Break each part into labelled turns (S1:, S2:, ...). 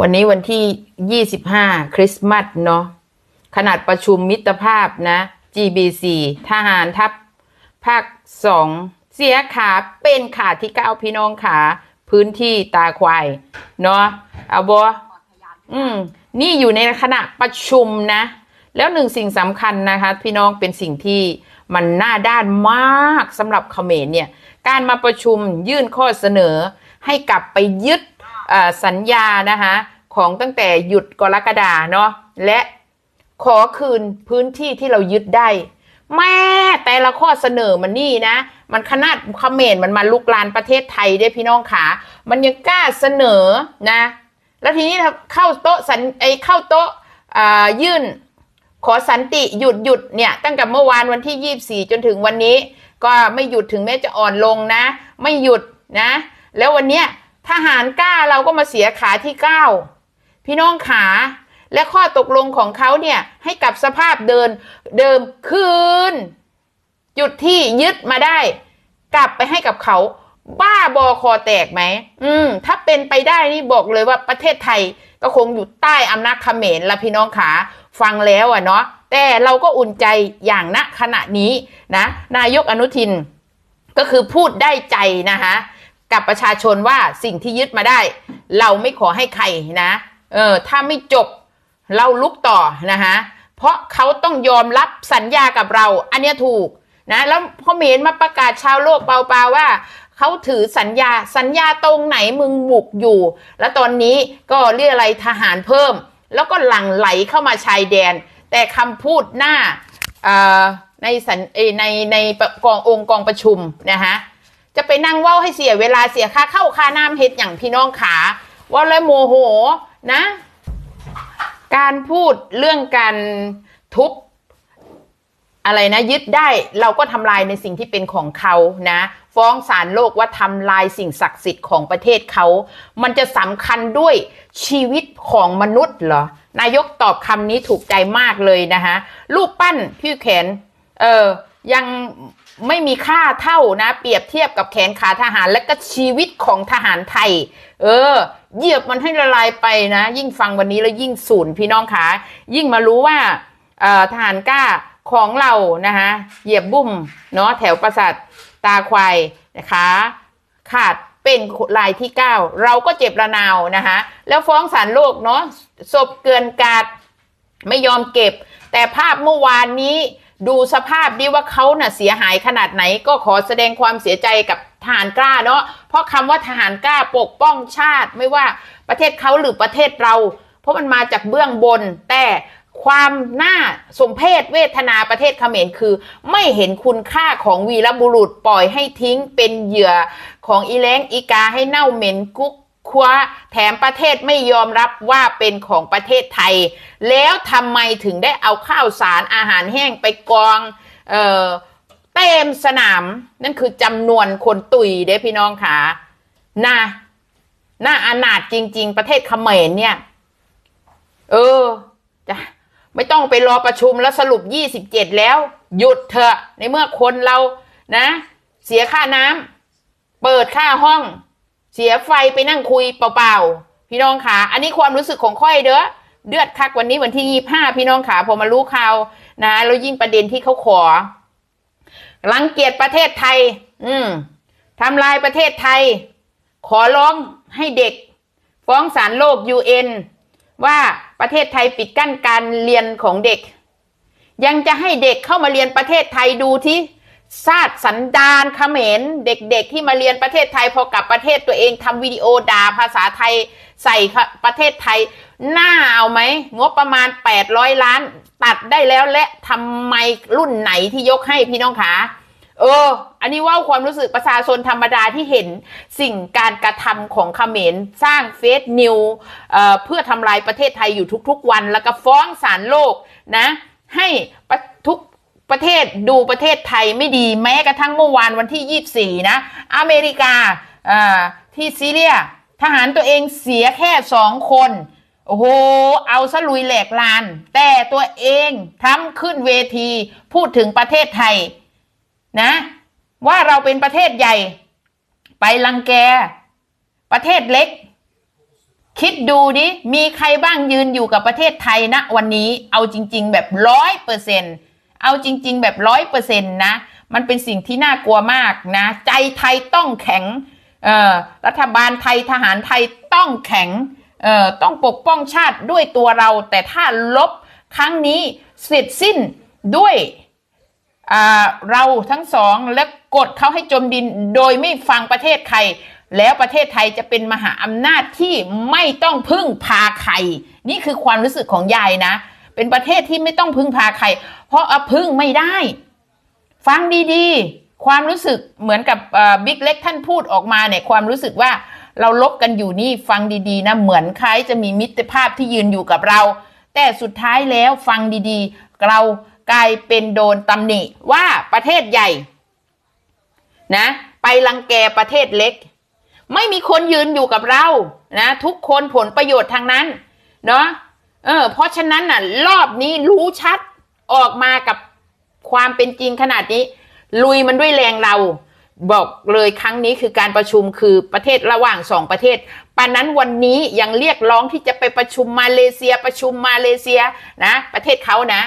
S1: วันนี้วันที่ 25 คริสต์มาสเนาะขนาดประชุมมิตรภาพนะ GBC ทหารทัพ ภาคสองเสียขาเป็นขาที่เก้าพี่น้องขาพื้นที่ตาควายเนาะเอาบออืม นี่อยู่ในขณะประชุมนะ แล้วหนึ่งสิ่งสำคัญนะคะ พี่น้องเป็นสิ่งที่มันหน้าด้านมากสำหรับเขมรเนี่ย การมาประชุมยื่นข้อเสนอให้กลับไปยึด สัญญานะคะของตั้งแต่หยุดกรกฎาเนาะและขอคืนพื้นที่ที่เรายึดได้ แม่แต่ละข้อเสนอมันนี่นะ มันขนาดเขมรมันมาลุกลานประเทศไทยได้พี่น้องขามันยังกล้าเสนอนะ แล้วทีนี้เข้าโต๊ะสันไอเข้าโต๊ะยื่น ขอสันติหยุดหยุดเนี่ยตั้งแต่เมื่อวานวันที่ 24 จนถึงวันนี้ ก็ไม่หยุดถึงแม้จะอ่อนลงนะ ไม่หยุดนะ แล้ววันเนี้ย ทหารกล้าเราก็มาเสียขาที่9พี่น้องขาและข้อตกลงของเขาเนี่ยให้กับสภาพเดินเดิมคืน จุดที่ยึดมาได้ กลับไปให้กับเขา บ้าบอคอแตกไหมอืม ถ้าเป็นไปได้นี่บอกเลยว่าประเทศไทยก็คงอยู่ใต้อำนาจเขมรละพี่น้องขาฟังแล้วอะเนาะแต่เราก็อุ่นใจอย่างณขณะนี้นะ นายกอนุทินก็คือพูดได้ใจนะคะ กับประชาชนว่าสิ่งที่ยึดมาได้ เราไม่ขอให้ใครนะเออถ้าไม่จบเราลุกต่อนะคะเพราะเขาต้องยอมรับสัญญากับเรา อันนี้ถูกนะแล้วพอเมนมาประกาศชาวโลกเปล่าๆว่าเขาถือสัญญาสัญญาตรงไหนมึงบุกอยู่ แล้วตอนนี้ก็เรียกอะไรทหารเพิ่ม แล้วก็หลั่งไหลเข้ามาชายแดน แต่คำพูดหน้าเออในสันเอยในในกององค์กองประชุมนะคะ จะไปนั่งเว่าให้เสียเวลาเสียค่าเข้าค่าน้ำเฮ็ดอย่างพี่น้องขาว่าแล้วโมโหนะ การพูดเรื่องการทุบอะไรนะยึดได้เราก็ทำลายในสิ่งที่เป็นของเขานะ ฟ้องศาลโลกว่าทำลายสิ่งศักดิ์สิทธิ์ของประเทศเขา มันจะสำคัญด้วยชีวิตของมนุษย์เหรอ นายกตอบคำนี้ถูกใจมากเลยนะคะรูปปั้นพี่แขน เออ ยังไม่มีค่าเท่านะ เปรียบเทียบกับแขนขาทหารและก็ชีวิตของทหารไทย เออ เหยียบมันให้ละลายไปนะ ยิ่งฟังวันนี้แล้วยิ่งสูญพี่น้องขายิ่งมารู้ว่าออทหารกล้าของเรานะคะเหยียบบุ้มเนาะแถวปราสาทตาควายนะคะขาดเป็นรายที่ 9 เราก็เจ็บระนาวนะคะแล้วฟ้องศาลโลกเนาะศพเกินกาดไม่ยอมเก็บ แต่ภาพเมื่อวานนี้ ดูสภาพดิว่าเขาน่ะเสียหายขนาดไหนก็ขอแสดงความเสียใจกับทหารกล้าเนาะเพราะคำว่าทหารกล้าปกป้องชาติไม่ว่าประเทศเขาหรือประเทศเรา เพราะมันมาจากเบื้องบน แต่ความน่าสมเพศเวทนาประเทศเขมรคือ ไม่เห็นคุณค่าของวีรบุรุษปล่อยให้ทิ้งเป็นเหยื่อของอีแรงอีกาให้เน่าเหม็นกุ๊ก คว้าแถมประเทศไม่ยอมรับว่าเป็นของประเทศไทย แล้วทำไมถึงได้เอาข้าวสารอาหารแห้งไปกองเอ่อเต็มสนามนั่นคือจำนวนคนตุยเด้พี่น้องค่ะน่าน่าอนาถจริง ๆ ประเทศเขมรเนี่ย เออจะไม่ต้องไปรอประชุมแล้วสรุป27แล้ว หยุดเถอะในเมื่อคนเรานะ เสียค่าน้ำเปิดค่าห้อง เสียไฟไปนั่งคุยเปล่าๆ พี่น้องขาอันนี้ความรู้สึกของค่อยเด้อเดือดคักวันนี้วันที่ยี่ห้าพี่น้องขาพอมารู้ข่าวนะแล้วยิ่งประเด็นที่เขาขอรังเกียจประเทศไทย อืมทำลายประเทศไทย ขอร้องให้เด็ก ฟ้องศาลโลกยูเอ็นว่าประเทศไทยปิดกั้นการเรียนของเด็ก ยังจะให้เด็กเข้ามาเรียนประเทศไทยดูที่ ชาติสันดานเขมรเด็กๆ ที่มาเรียนประเทศไทยพอกลับประเทศตัวเองทำวิดีโอด่าภาษาไทยใส่ประเทศไทยหน้าเอาไหมงบประมาณ 800 ล้าน ตัดได้แล้วและทำไมรุ่นไหนที่ยกให้พี่น้องขาเออ อันนี้ว่าความรู้สึกประชาชนธรรมดาที่เห็นสิ่งการกระทำของเขมรสร้างเฟซนิวเอ่อเพื่อทำลายประเทศไทยอยู่ทุกๆวัน แล้วก็ฟ้องศาลโลกนะ ให้ทุก ประเทศดูประเทศไทยไม่ดีแม้กระทั่งเมื่อวานวันที่ 24 นะ อเมริกาที่ซีเรีย ทหารตัวเองเสียแค่สองคน โอ้โห เอาซะลุยแหลกลาน แต่ตัวเองทำขึ้นเวทีพูดถึงประเทศไทยนะ ว่าเราเป็นประเทศใหญ่ ไปลังแก ประเทศเล็ก คิดดูดิมีใครบ้างยืนอยู่กับประเทศไทยณวันนี้เอาจริง ๆ แบบร้อยเปอร์เซ็นต์ เอาจริง ๆ แบบร้อยเปอร์เซ็นต์นะ มันเป็นสิ่งที่น่ากลัวมากนะ ใจไทยต้องแข็งรัฐบาลไทยทหารไทยต้องแข็งต้องปกป้องชาติด้วยตัวเรา แต่ถ้าลบครั้งนี้เสร็จสิ้นด้วยเราทั้งสองและกดเขาให้จมดินโดยไม่ฟังประเทศใครแล้วประเทศไทยจะเป็นมหาอำนาจที่ไม่ต้องพึ่งพาใคร นี่คือความรู้สึกของยายนะ เป็นประเทศที่ไม่ต้องพึ่งพาใคร เพราะอพึ่งไม่ได้ ฟังดีๆ ความรู้สึกเหมือนกับบิ๊กเล็กท่านพูดออกมาเนี่ยความรู้สึกว่าเราลบกันอยู่นี่ฟังดีๆนะเหมือนใครจะมีมิตรภาพที่ยืนอยู่กับเรา แต่สุดท้ายแล้วฟังดีๆ เรากลายเป็นโดนตำหนิว่าประเทศใหญ่นะไปรังแกประเทศเล็ก ไม่มีคนยืนอยู่กับเรานะทุกคนผลประโยชน์ทางนั้นเนาะ เออ เพราะฉะนั้นน่ะ รอบนี้รู้ชัดออกมากับความเป็นจริงขนาดนี้ ลุยมันด้วยแรงเรา บอกเลยครั้งนี้คือการประชุมคือประเทศระหว่างสองประเทศปานนั้นวันนี้ยังเรียกร้องที่จะไปประชุมมาเลเซียประชุมมาเลเซียนะ ประเทศเขานะ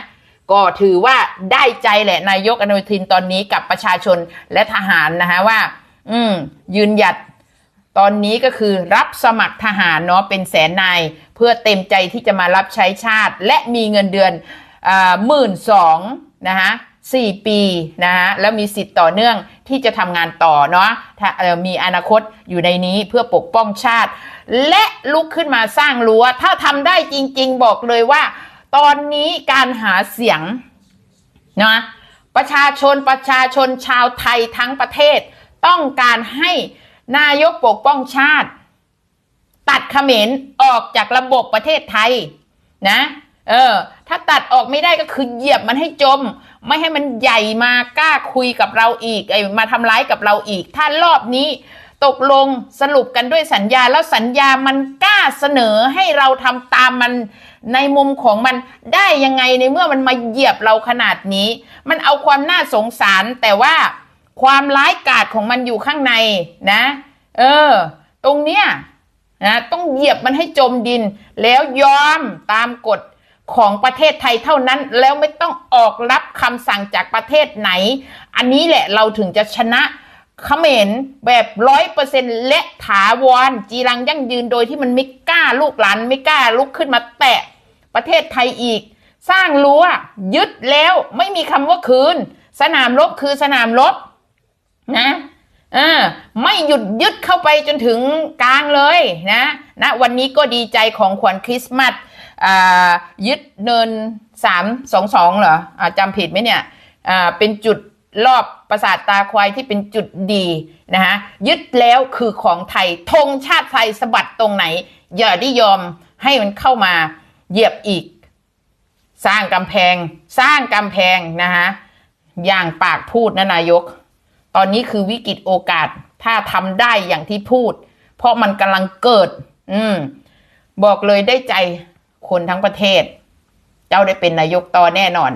S1: ก็ถือว่าได้ใจแหละนายกอนุทินตอนนี้กับประชาชนและทหารนะคะว่า อืมยืนหยัด ตอนนี้ก็คือรับสมัครทหารเนาะเป็นแสนนายเพื่อเต็มใจที่จะมารับใช้ชาติ และมีเงินเดือนหมื่นสองนะคะสี่ปีนะฮะแล้วมีสิทธิ์ต่อเนื่องที่จะทำงานต่อเนาะถ้ามีอนาคตอยู่ในนี้เพื่อปกป้องชาติ และลุกขึ้นมาสร้างรั้ว ถ้าทำได้จริง ๆ บอกเลยว่า ตอนนี้การหาเสียงนะประชาชนประชาชนชาวไทยทั้งประเทศ ต้องการให้ นายกปกป้องชาติ ตัดเขมรออกจากระบบประเทศไทย นะ เออ ถ้าตัดออกไม่ได้ก็คือเหยียบมันให้จม ไม่ให้มันใหญ่มากล้าคุยกับเราอีกไอ้มาทำร้ายกับเราอีก ถ้ารอบนี้ตกลงสรุปกันด้วยสัญญาแล้วสัญญามันกล้าเสนอให้เราทำตามมันในมุมของมันได้ยังไงในเมื่อมันมาเหยียบเราขนาดนี้ มันเอาความน่าสงสารแต่ว่า ความร้ายกาจของมันอยู่ข้างในนะ เออ ตรงเนี้ยนะต้องเหยียบมันให้จมดิน แล้วยอมตามกฎของประเทศไทยเท่านั้น แล้วไม่ต้องออกรับคำสั่งจากประเทศไหน อันนี้แหละเราถึงจะชนะเขมรแบบร้อยเปอร์เซ็นและถาวร จีรังยั่งยืนโดยที่มันไม่กล้าลูกหลานไม่กล้าลุกขึ้นมาแตะประเทศไทยอีก สร้างรั้วยึดแล้วไม่มีคำว่าคืน สนามรบคือสนามรบ นะ เออ ไม่หยุดยึดเข้าไปจนถึงกลางเลยนะนะวันนี้ก็ดีใจของขวัญคริสต์มาสอ่ายึดเนินสามสองสองเหรออ่าจำผิดไหมเนี่ยอ่าเป็นจุดรอบปราสาทตาควายที่เป็นจุดดีนะฮะยึดแล้วคือของไทยธงชาติไทยสะบัดตรงไหน อย่าได้ยอมให้มันเข้ามาเหยียบอีก สร้างกำแพง สร้างกำแพงนะฮะอย่างปากพูดนะนายก ตอนนี้คือวิกฤตโอกาส ถ้าทำได้อย่างที่พูด เพราะมันกำลังเกิด อืม บอกเลยได้ใจคนทั้งประเทศ เจ้าได้เป็นนายกต่อแน่นอน